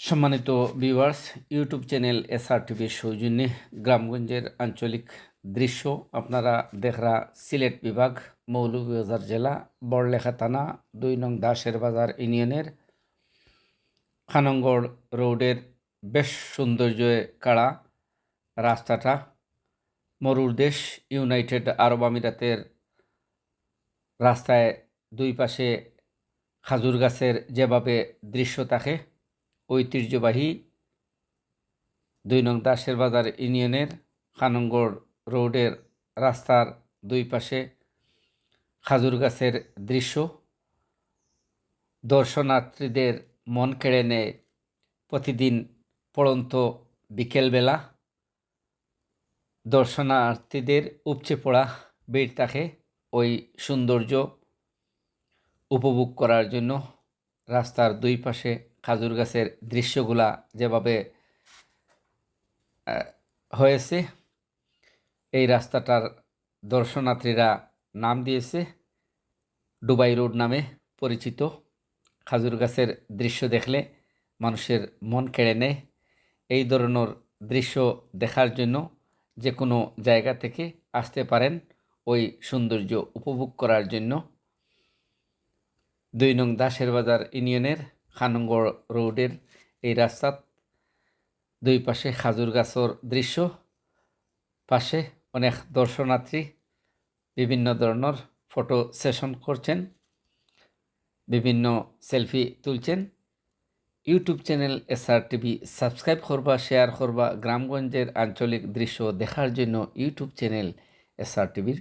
সম্মানিত viewers YouTube channel SR টিভির সৌজন্যে গ্রামগঞ্জের আঞ্চলিক দৃশ্য আপনারা দেখরা সিলেট বিভাগ মৌলভীবাজার জেলা, বড়লেখা থানা, দুই নং দাসের বাজার ইউনিয়নের খানঙ্গড় রোডের বেশ সৌন্দর্য কাড়া রাস্তাটা। মরুর দেশ, ইউনাইটেড আরব আমিরাতের রাস্তায় দুই পাশে খাজুর গাছের যেভাবে দৃশ্য থাকে ঐতিহ্যবাহী দুই নং দাসের বাজার ইউনিয়নের খানঙ্গড় রোডের রাস্তার দুই পাশে খাজুর গাছের দৃশ্য। দর্শনার্থীদের মন কেড়ে নেয় প্রতিদিন পড়ন্ত বিকেলবেলা। দর্শনার্থীদের উপচে পড়া ভিড় থাকে ওই সৌন্দর্য উপভোগ করার জন্য। রাস্তার দুই পাশে খাজুর গাছের দৃশ্যগুলা যেভাবে হয়েছে, এই রাস্তাটার দর্শনার্থীরা নাম দিয়েছে ডুবাই রোড নামে পরিচিত। খাজুর গাছের দৃশ্য দেখলে মানুষের মন কেড়ে নেয়। এই ধরনের দৃশ্য দেখার জন্য যে কোনো জায়গা থেকে আসতে পারেন ওই সৌন্দর্য উপভোগ করার জন্য। দুই নং দাসের বাজার ইউনিয়নের খানঙ্গড় রোডের এই রাস্তাত দুই পাশে খাজুর গাছর দৃশ্য, পাশে অনেক দর্শনার্থী বিভিন্ন ধরনের ফটো সেশন করছেন, বিভিন্ন সেলফি তুলছেন। YouTube channel SR TV subscribe করবা, শেয়ার করবা। গ্রামগঞ্জের আঞ্চলিক দৃশ্য দেখার জন্য ইউটিউব চ্যানেল এসআর টিভির